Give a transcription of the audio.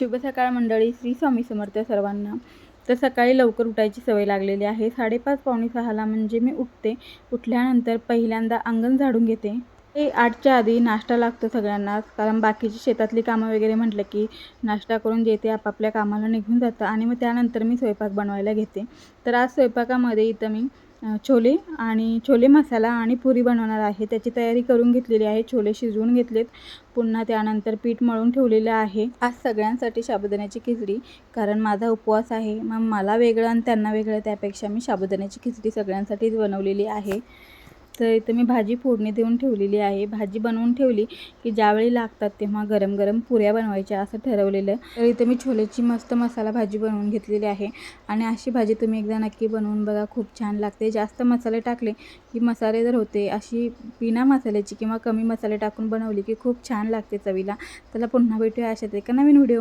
शुभ सकाळ मंडळी श्री स्वामी समर्थ सर्वांना. तर सकाळी लवकर उठायची सवय लागलेली आहे. साडेपाच पावणे सहाला म्हणजे मी उठते. उठल्यानंतर पहिल्यांदा अंगण झाडून घेते. ते आठच्या आधी नाश्ता लागतो सगळ्यांनाच कारण बाकीची शेतातली कामं वगैरे म्हटलं की नाश्ता करून जे ते आपापल्या कामाला निघून जातं आणि मग त्यानंतर मी स्वयंपाक बनवायला घेते. तर आज स्वयंपाकामध्ये इथं मी छोले आणि छोले मसाला आणि पुरी बनवणार आहे. त्याची तयारी करून घेतलेली आहे. छोले शिजवून घेतलेत. पुन्हा त्यानंतर पीठ मळून ठेवलेलं आहे. आज सगळ्यांसाठी साबुदाण्याची खिचडी कारण माझा उपवास आहे. मग मला वेगळं आणि त्यांना वेगळं त्यापेक्षा मी साबुदाण्याची खिचडी सगळ्यांसाठीच बनवलेली आहे. तर इथं मी भाजी फोडणी देऊन ठेवलेली आहे. भाजी बनवून ठेवली की ज्यावेळी लागतात तेव्हा गरम गरम पुऱ्या बनवायच्या असं ठरवलेलं. तर इथं मी छोलेची मस्त मसाला भाजी बनवून घेतलेली आहे. आणि अशी भाजी तुम्ही एकदा नक्की बनवून बघा. खूप छान लागते. जास्त मसाले टाकले की मसाले जर होते अशी बिना मसाल्याची किंवा कमी मसाले टाकून बनवली की खूप छान लागते चवीला. त्याला पुन्हा भेटूया अशात एका नवीन व्हिडिओमध्ये.